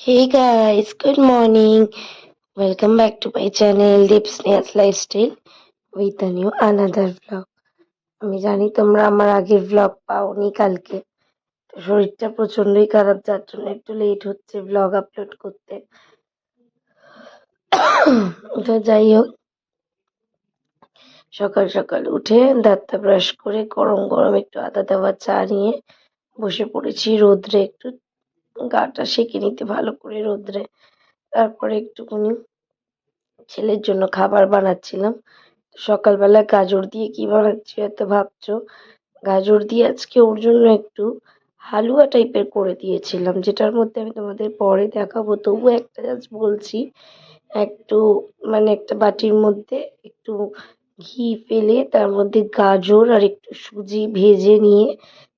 Hey guys, good morning. Welcome back to my channel Deep Snails Lifestyle with a new another vlog. আমি জানি তোমরা আমার আগের vlog পাওনি কালকে শরীরটা প্রচন্ডই খারাপ যার জন্য একটু লেট হচ্ছে vlog আপলোড করতে তো যাই হোক সকাল সকাল উঠে দাঁতটা ব্রাশ করে গরম গরম একটু আদা দেওয়া চা নিয়ে বসে পড়েছি রোদ্রে একটু গাটা সেঁকে নিতে ভালো করে রোদ্রে। তারপরে একটুখানি ছেলের জন্য খাবার বানাচ্ছিলাম। সকালবেলা গাজর দিয়ে কি বানাচ্ছি হয়তো ভাবছ? গাজর দিয়ে আজকে ওর জন্য একটু হালুয়া টাইপের করে দিয়েছিলাম, যেটার মধ্যে আমি তোমাদের পরে দেখাবো। তবু একটা জাস্ট বলছি, একটু মানে একটা বাটির মধ্যে একটু ঘি ফেলে তার মধ্যে গাজর আর একটু সুজি ভেজে নিয়ে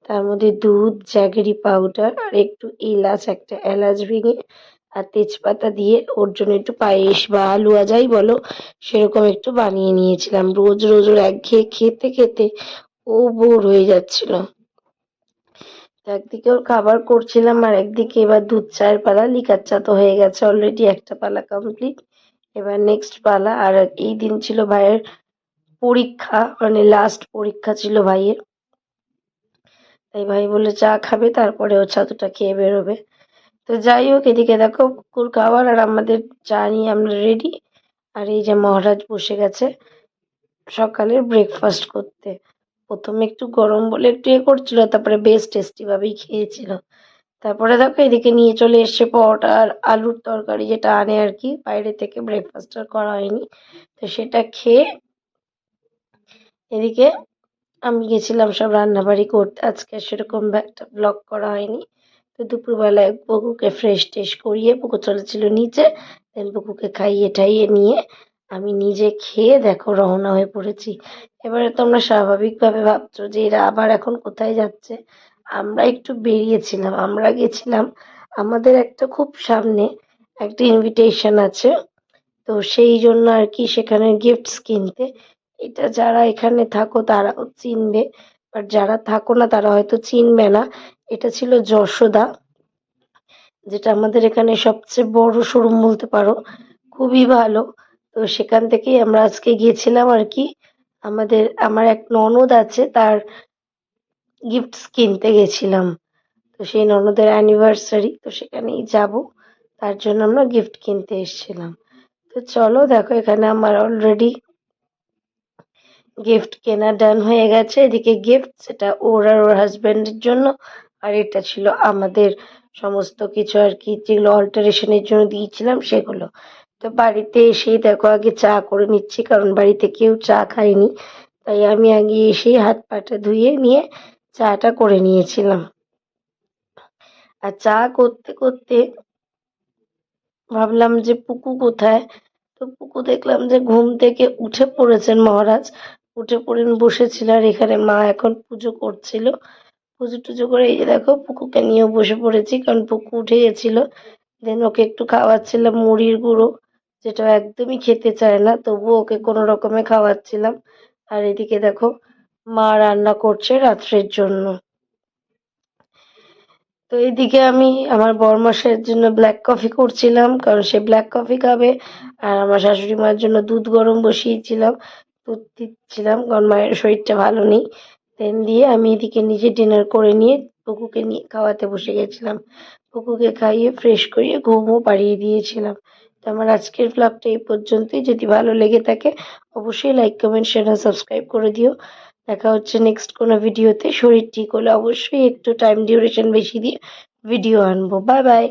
তার মধ্যে দুধ জ্যাগেরি পাউডার আর একটু এলাচ, একটা এলাচ ভেঙে আর তেজপাতা দিয়ে ওর জন্য একটু পায়েস বা হালুয়া যাই বলো, সেরকম একটু বানিয়ে নিয়েছিলাম। রোজ রোজ ওর একঘেয়ে খেতে খেতে ও বোর হয়ে যাচ্ছিল। একদিকে ওর খাবার করছিলাম আর একদিকে এবার দুধ চায়ের পালা, লিকার চা তো হয়ে গেছে অলরেডি একটা পালা কমপ্লিট এবার নেক্সট পালা, আর এই দিন ছিল ভাইয়ের পরীক্ষা মানে লাস্ট পরীক্ষা ছিল ভাইয়ের। তাই ভাই বলে চা খাবে, তারপরে ও ছাতুটা খেয়ে বেরোবে। তো যাই হোক, এদিকে দেখো, কুকুর খাবার আর আমাদের চা নিয়ে আমরা রেডি আর এই যে মহারাজ বসে গেছে সকালের ব্রেকফাস্ট করতে। প্রথমে একটু গরম বলে একটু এ করছিল, তারপরে বেশ টেস্টি ভাবেই খেয়েছিল। তারপরে দেখো, এদিকে নিয়ে চলে এসছে পরোটা আর আলুর তরকারি যেটা আনে আর কি, বাইরে থেকে ব্রেকফাস্ট আর করা হয়নি। তো সেটা খেয়ে এদিকে আমি গেছিলাম সব রান্নাবাড়ি করতে। আজকে সেরকম একটা ব্লগ করা হয়নি। তো দুপুরবেলায় বকুকে ফ্রেশ ট্রেশ করিয়ে পুকু চলেছিল নিচে দেন পুকুকে খাইয়ে ঠাইয়ে নিয়ে আমি নিজে খেয়ে দেখো রওনা হয়ে পড়েছি। এবারে তোমরা স্বাভাবিকভাবে ভাবছ যে এরা আবার এখন কোথায় যাচ্ছে? আমরা একটু বেরিয়েছিলাম, আমরা গেছিলাম আমাদের একটা খুব সামনে একটা ইনভিটেশন আছে। তো সেই জন্য আর কি সেখানে গিফটস কিনতে এটা যারা এখানে থাকো তারাও চিনবে বাট যারা থাকো না তারা হয়তো চিনবে না। এটা ছিল যশোদা, যেটা আমাদের এখানে সবচেয়ে বড় শোরুম বলতে পারো। খুবই ভালো। তো সেখান থেকেই আমরা আজকে গিয়েছিলাম আর কি। আমাদের, আমার এক ননদ আছে, তার গিফটস কিনতে গেছিলাম। তো সেই ননদের অ্যানিভার্সারি তো সেখানেই যাব। তার জন্য আমরা গিফট কিনতে এসেছিলাম। তো চলো দেখো, এখানে আমার অলরেডি গিফট কেনা ডান হয়ে গেছে। এদিকে গিফট সেটা ওর আর ওর হাজব্যান্ডের জন্য। আর এটা ছিল আমাদের সমস্ত কিছু আর কি, যেগুলো অল্টারেশনের জন্য দিয়েছিলাম সেগুলো। তো বাড়িতে এসেই দেখো, আগে চা করে নিচ্ছি, কারণ বাড়িতে কেউ চা খায়নি। তাই আমি আগে এসেই হাত পাটা ধুয়ে নিয়ে চাটা করে নিয়েছিলাম। আর চা করতে করতে ভাবলাম যে পুকু কোথায়? তো পুকু দেখলাম যে ঘুম থেকে উঠে পড়েছেন মহারাজ। উঠে পড়েন বসেছিল আর এখানে মা এখন পুজো করছিল। পুজো টুজো করে এই যে দেখো পুকুকে নিয়েও বসে পড়েছি কারণ পুকু উঠে গেছিল। দেন ওকে একটু খাওয়াচ্ছিলাম মুড়ির গুঁড়ো, যেটা একদমই খেতে চায় না, তবুও ওকে কোনো রকমে খাওয়াচ্ছিলাম। আর এদিকে দেখো মা রান্না করছে রাত্রের জন্য। তো এইদিকে আমি আমার বরমাসের জন্য ব্ল্যাক কফি করছিলাম, কারণ সে ব্ল্যাক কফি খাবে। আর আমার শাশুড়ি মায়ের জন্য দুধ গরম বসিয়েছিলাম। দুধ দিচ্ছিলাম কারণ মায়ের শরীরটা ভালো নেই। দেন দিয়ে আমি এদিকে নিজে ডিনার করে নিয়ে পুকুকে নিয়ে খাওয়াতে বসে গেছিলাম। পুকুকে খাইয়ে ফ্রেশ করিয়ে ঘুমও পাড়িয়ে দিয়েছিলাম। তো আমার আজকের ব্লগটা এই পর্যন্তই। যদি ভালো লেগে থাকে, অবশ্যই লাইক কমেন্ট শেয়ার সাবস্ক্রাইব করে দিও। দেখা হচ্ছে নেক্সট কোনো ভিডিওতে শরীর ঠিক হলে অবশ্যই একটু টাইম ডিউরেশন বেশি দিয়ে ভিডিও আনব। Bye bye